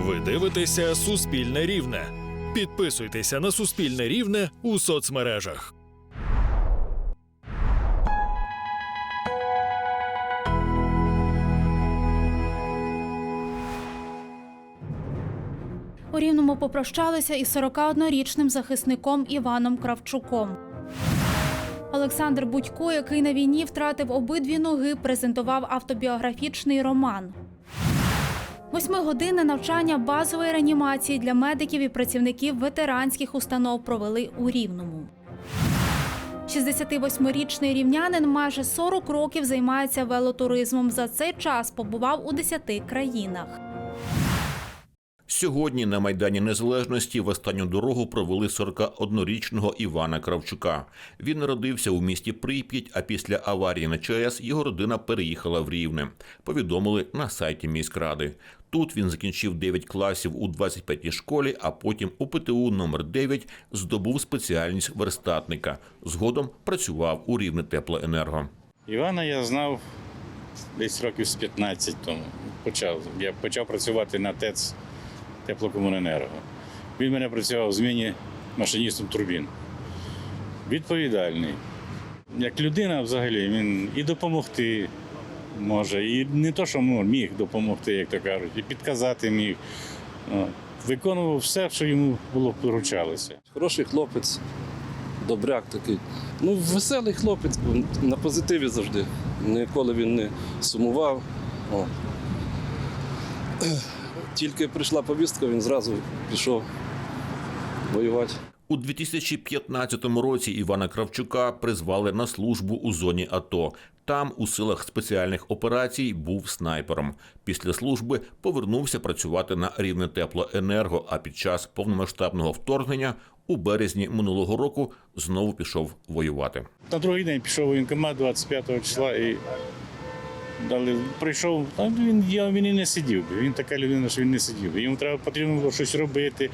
Ви дивитеся Суспільне Рівне. Підписуйтеся на Суспільне Рівне у соцмережах. У Рівному попрощалися із 41-річним захисником Іваном Кравчуком. Олександр Будько, який на війні втратив обидві ноги, презентував автобіографічний роман. Восьмигодинне навчання базової реанімації для медиків і працівників ветеранських установ провели у Рівному. 68-річний рівнянин майже 40 років займається велотуризмом. За цей час побував у 10 країнах. Сьогодні на Майдані Незалежності в останню дорогу провели 41-річного Івана Кравчука. Він народився у місті Прип'ять, а після аварії на ЧАЕС його родина переїхала в Рівне. Повідомили на сайті міськради. Тут він закінчив 9 класів у 25-й школі, а потім у ПТУ номер 9 здобув спеціальність верстатника. Згодом працював у Рівне Теплоенерго. Івана я знав десь років з 15 тому. Почав. Я почав працювати на ТЕЦ теплокомуненерго. Він мене працював в зміні машиністом турбін. Відповідальний. Як людина взагалі, він і допомогти може, і не то, що міг допомогти, як то кажуть, і підказати міг. Виконував все, що йому було поручалося. Хороший хлопець, добряк такий. Ну, веселий хлопець, на позитиві завжди. Ніколи він не сумував. О. Тільки прийшла повістка, він зразу пішов воювати. У 2015 році Івана Кравчука призвали на службу у зоні АТО. Там, у силах спеціальних операцій, був снайпером. Після служби повернувся працювати на рівне теплоенерго. А під час повномасштабного вторгнення у березні минулого року знову пішов воювати. На другий день пішов у воєнкомат 25 числа і дали, прийшов, а він, я, він і не сидів. би. Він така людина, що він не сидів. Йому треба потрібно було щось робити,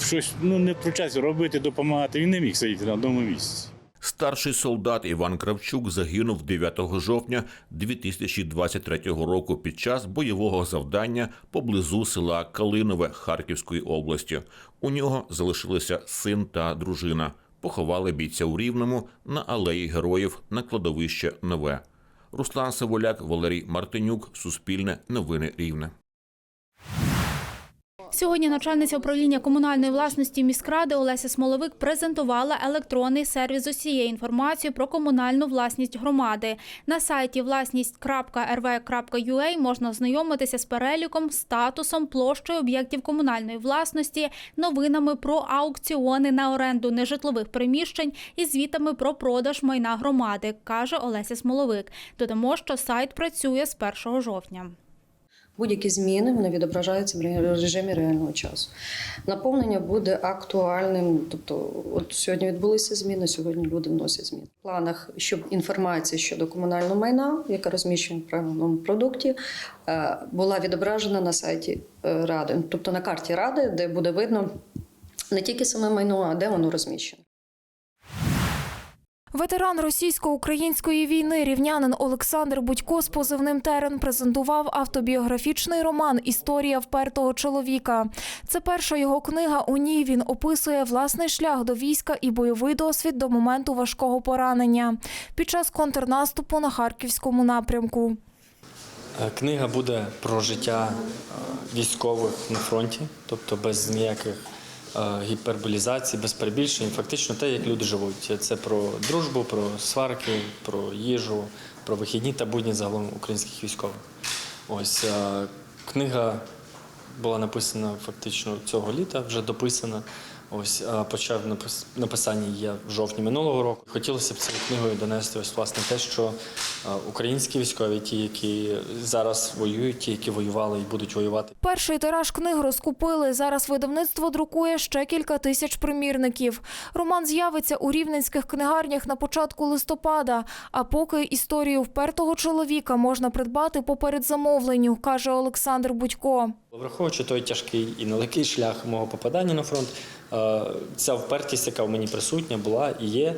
щось ну, не втручатися, робити, допомагати. Він не міг сидіти на одному місці. Старший солдат Іван Кравчук загинув 9 жовтня 2023 року під час бойового завдання поблизу села Калинове Харківської області. У нього залишилися син та дружина. Поховали бійця у Рівному на алеї героїв на кладовище Нове. Руслан Савуляк, Валерій Мартинюк, Суспільне, Новини Рівне. Сьогодні начальниця управління комунальної власності міськради Олеся Смоловик презентувала електронний сервіс з усією інформацією про комунальну власність громади. На сайті власність.rv.ua можна ознайомитися з переліком, статусом, площею об'єктів комунальної власності, новинами про аукціони на оренду нежитлових приміщень і звітами про продаж майна громади, каже Олеся Смоловик. Додамо, що сайт працює з 1 жовтня. Будь-які зміни вони відображаються в режимі реального часу. Наповнення буде актуальним. Тобто, от сьогодні відбулися зміни, сьогодні люди вносять зміни. В планах, щоб інформація щодо комунального майна, яка розміщена в правильному продукті, е, була відображена на сайті е, ради, тобто на карті ради, де буде видно не тільки саме майно, а де воно розміщено. Ветеран російсько-української війни рівнянин Олександр Будько з позивним Терен презентував автобіографічний роман Історія впертого чоловіка. Це перша його книга. У ній він описує власний шлях до війська і бойовий досвід до моменту важкого поранення під час контрнаступу на харківському напрямку. Е, Книга буде про життя е, військових на фронті, тобто без ніяких е, гіперболізацій, без перебільшень. Фактично те, як люди живуть. Це про дружбу, про сварки, про їжу, про вихідні та будні загалом українських військових. Ось е, книга була написана фактично цього літа, вже дописана. Ось почав напис- написання я в жовтні минулого року. Хотілося б цією книгою донести ось власне те, що е, українські військові, ті, які зараз воюють, ті, які воювали і будуть воювати, Перший тираж книг розкупили. Зараз видавництво друкує ще кілька тисяч примірників. Роман з'явиться у рівненських книгарнях на початку листопада. А поки історію впертого чоловіка можна придбати по передзамовленню, каже Олександр Будько. Враховуючи той тяжкий і нелегкий шлях мого попадання на фронт, е, ця впертість, яка в мені присутня, була і є,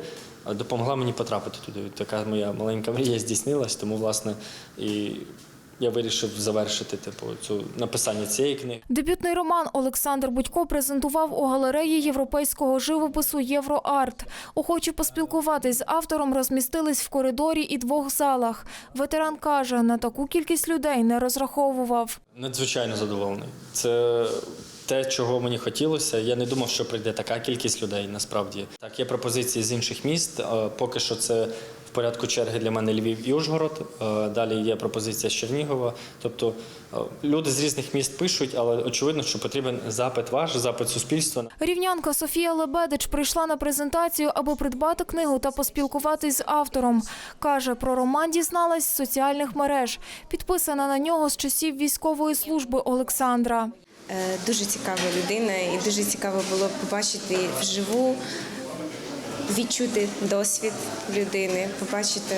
е, допомогла мені потрапити туди. Така моя маленька мрія здійснилась, тому власне і я вирішив завершити типу цю написання цієї книги. Дебютний роман Олександр Будько презентував у галереї європейського живопису Євроарт. Охочі поспілкуватись з автором розмістились в коридорі і двох залах. Ветеран каже, на таку кількість людей не розраховував. Надзвичайно задоволений. Це те, чого мені хотілося. Я не думав, що прийде така кількість людей. Насправді так, є пропозиції з інших міст. Е, Поки що це в порядку черги для мене Львів і Ужгород. Е, Далі є пропозиція з Чернігова. Тобто е, люди з різних міст пишуть, але очевидно, що потрібен запит ваш, запит суспільства. Рівнянка Софія Лебедич прийшла на презентацію, аби придбати книгу та поспілкуватись з автором. Каже, про роман дізналась з соціальних мереж. Підписана на нього з часів військової служби Олександра. Е, Дуже цікава людина, і дуже цікаво було побачити вживу, відчути досвід людини, побачити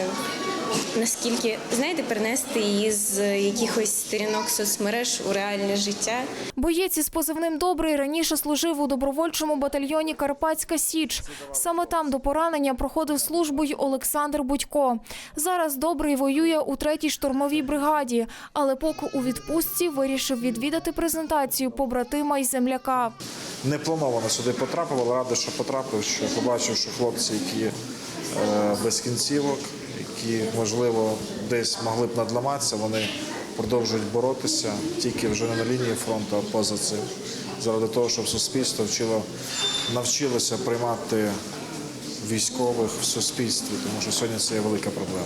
наскільки знаєте, перенести її з якихось сторінок соцмереж у реальне життя. Боєць із позивним «Добрий» раніше служив у добровольчому батальйоні «Карпатська Січ». Саме там до поранення проходив службу й Олександр Будько. Зараз «Добрий» воює у третій штурмовій бригаді, але поки у відпустці вирішив відвідати презентацію побратима й земляка. не плановано сюди потрапив, але радий, що потрапив, що побачив, що хлопці, які е, без кінцівок, які, можливо, десь могли б надламатися, вони продовжують боротися тільки вже не на лінії фронту, а поза цим, заради того, щоб суспільство вчило, навчилося приймати військових в суспільстві, тому що сьогодні це є велика проблема.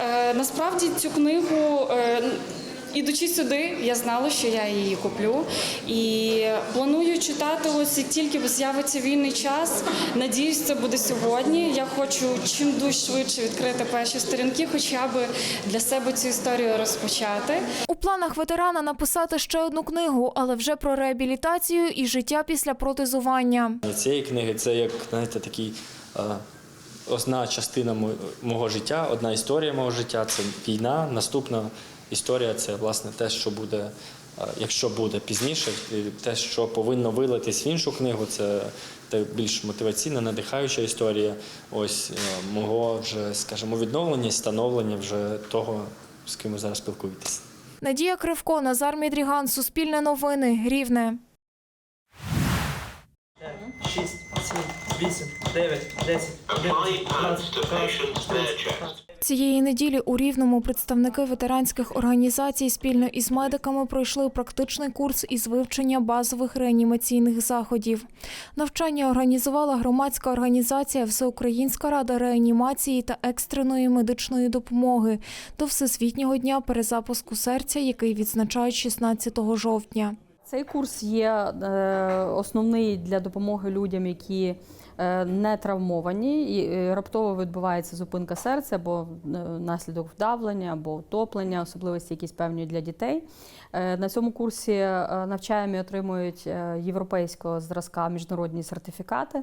Е, насправді цю книгу. Е, Ідучи сюди, я знала, що я її куплю, і планую читати ось як тільки з'явиться вільний час. Надіюсь, це буде сьогодні. Я хочу чим дуже швидше відкрити перші сторінки, хоча б для себе цю історію розпочати. У планах ветерана написати ще одну книгу, але вже про реабілітацію і життя після протезування. Цієї книги це як знаєте, такий е, одна частина мого життя, одна історія мого життя. Це війна. Наступна історія це власне те, що буде, якщо буде пізніше, те, що повинно вилитись в іншу книгу. Це більш мотиваційна, надихаюча історія. Ось е, мого вже, скажімо, відновлення, становлення вже того, з ким ви зараз спілкуєтесь. Надія Кривко, Назар Мідріган, Суспільне новини, Рівне. 6, 7, 8, 9, 10, 11, 12, 13, 14, Цієї неділі у Рівному представники ветеранських організацій спільно із медиками пройшли практичний курс із вивчення базових реанімаційних заходів. Навчання організувала громадська організація Всеукраїнська рада реанімації та екстреної медичної допомоги до Всесвітнього дня перезапуску серця, який відзначають 16 жовтня. Цей курс є е, основний для допомоги людям, які е, не травмовані, і е, раптово відбувається зупинка серця або наслідок вдавлення, або утоплення, особливості якісь певні для дітей. На цьому курсі навчаємо і отримують європейського зразка міжнародні сертифікати.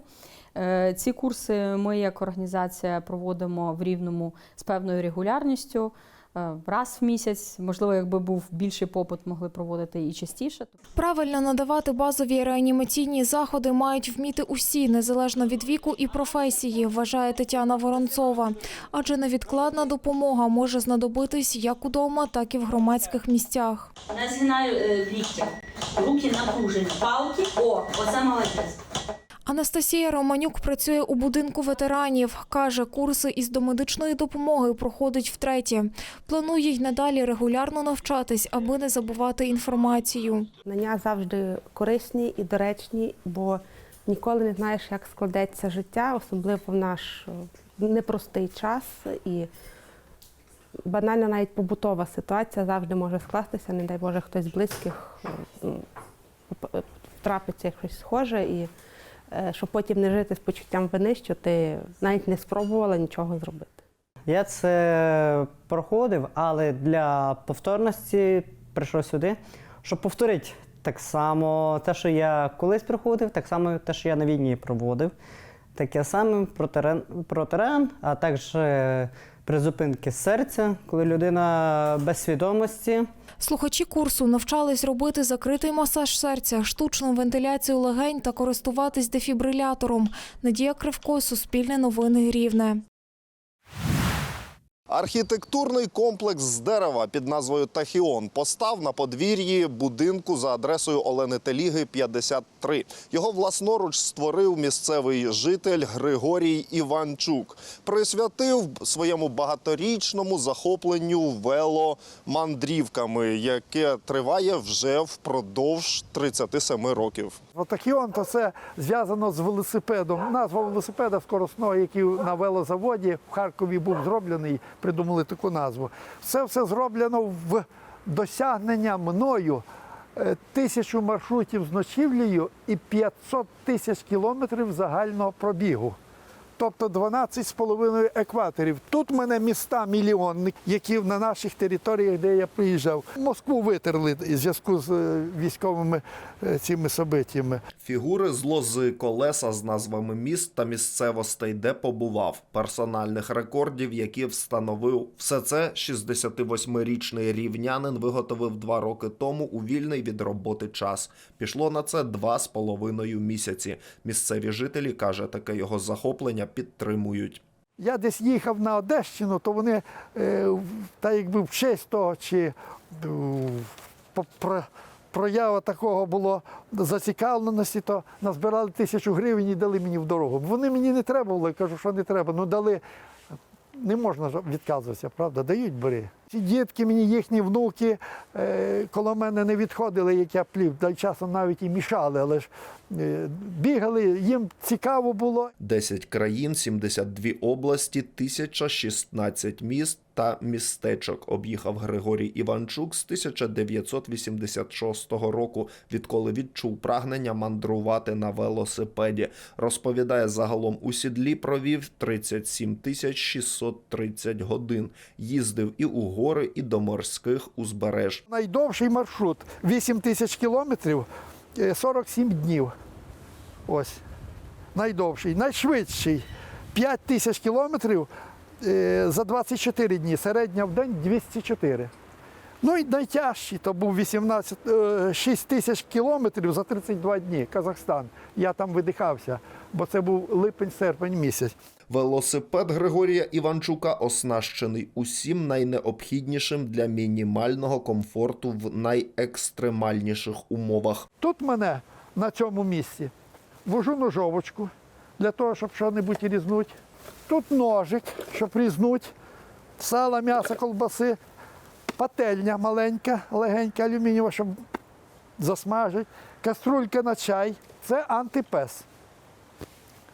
Ці курси ми як організація проводимо в Рівному з певною регулярністю. Е, Раз в місяць, можливо, якби був більший попит, могли проводити і частіше. Правильно надавати базові реанімаційні заходи мають вміти усі, незалежно від віку і професії, вважає Тетяна Воронцова. Адже невідкладна допомога може знадобитись як удома, так і в громадських місцях. Не згинаю е, ліктя. Руки напружені. Палки. О, оце молодець. Анастасія Романюк працює у будинку ветеранів. Каже, курси із домедичної допомоги проходить втретє. Планує й надалі регулярно навчатись, аби не забувати інформацію. Знання завжди корисні і доречні, бо ніколи не знаєш, як складеться життя, особливо в наш е, непростий час. І банально навіть побутова ситуація завжди може скластися, не дай Боже, хтось з близьких е, трапиться щось схоже, і щоб потім не жити з почуттям вини, що ти навіть не спробувала нічого зробити. Я це проходив, але для повторності прийшов сюди, щоб повторити так само те, що я колись проходив, так само те, що я на війні проводив. Таке саме про терен, про терен, а також е, призупинки серця, коли людина без свідомості. Слухачі курсу навчались робити закритий масаж серця, штучну вентиляцію легень та користуватись дефібрилятором. Надія Кривко, Суспільне новини Рівне. Архітектурний комплекс з дерева під назвою Тахіон постав на подвір'ї будинку за адресою Олени Теліги 53. Його власноруч створив місцевий житель Григорій Іванчук. Присвятив своєму багаторічному захопленню веломандрівками, яке триває вже впродовж 37 років. Отакіон то це зв'язано з велосипедом. Назва велосипеда скоросного, який на велозаводі в Харкові був зроблений, придумали таку назву. Це все зроблено в досягнення мною е, тисячу маршрутів з ночівлею і 500 тисяч кілометрів загального пробігу. Тобто 12,5 екваторів. Тут мене міста мільйонник, які на наших територіях, де я приїжджав. Москву витерли в зв'язку з е, військовими е, цими событиями. Фігури з колеса з назвами міст та місцевостей, де побував, персональних рекордів, які встановив. Все це 68-річний рівнянин виготовив два роки тому у вільний від роботи час. Пішло на це два з половиною місяці. Місцеві жителі каже, таке його захоплення підтримують. Я десь їхав на Одещину, то вони е, та якби в честь того, чи е, проява такого було зацікавленості, то назбирали тисячу гривень і дали мені в дорогу. Вони мені не треба було, я кажу, що не треба. Ну дали. Не можна відказуватися, правда? Дають бери. Ці дітки мені, їхні внуки, е, коло мене не відходили, як я плів, та часом навіть і мішали, але ж е, бігали, їм цікаво було. 10 країн, 72 області, 1016 міст та містечок об'їхав Григорій Іванчук з 1986 року, відколи відчув прагнення мандрувати на велосипеді. Розповідає, загалом у сідлі провів 37 тисяч 630 годин. Їздив і у гори, і до морських узбереж. Найдовший маршрут 8 тисяч кілометрів, е, 47 днів. Ось. Найдовший. Найшвидший 5 тисяч кілометрів е, за 24 дні. Середня в день 204. Ну і найтяжчий то був 18, е, 6 тисяч кілометрів за 32 дні. Казахстан. Я там видихався, бо це був липень-серпень місяць. Велосипед Григорія Іванчука оснащений усім найнеобхіднішим для мінімального комфорту в найекстремальніших умовах. Тут мене на цьому місці вожу ножовочку для того, щоб що-небудь різнути. Тут ножик, щоб різнути, сало, м'ясо, колбаси, пательня маленька, легенька, алюмінієва, щоб засмажити, каструлька на чай. Це антипес.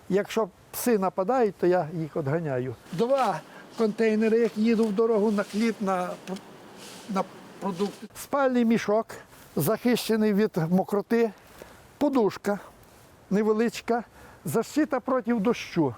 Якщо пси нападають, то я їх відганяю. Два контейнери, як їду в дорогу на хліб, на, на продукти. Спальний мішок, захищений від мокроти, подушка невеличка, защита проти дощу.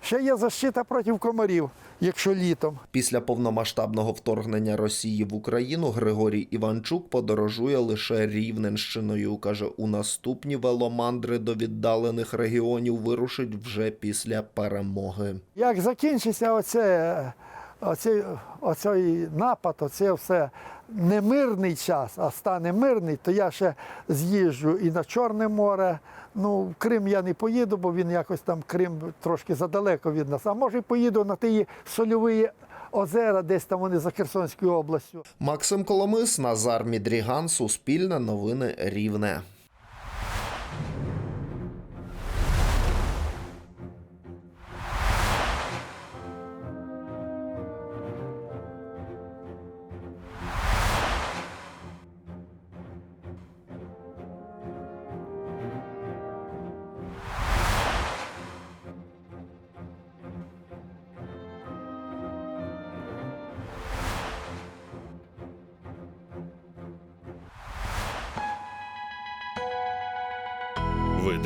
Ще є защита проти комарів, якщо літом. Після повномасштабного вторгнення Росії в Україну Григорій Іванчук подорожує лише Рівненщиною. каже, у наступні веломандри до віддалених регіонів вирушить вже після перемоги. Як закінчиться оце, оцей, оцей напад, оце все немирний час, а стане мирний, то я ще з'їжджу і на Чорне море. Ну, в Крим я не поїду, бо він якось там Крим трошки задалеко від нас. А може, поїду на ті сольові озера, десь там вони за Херсонською областю. Максим Коломис, Назар Мідріган, Суспільне новини Рівне.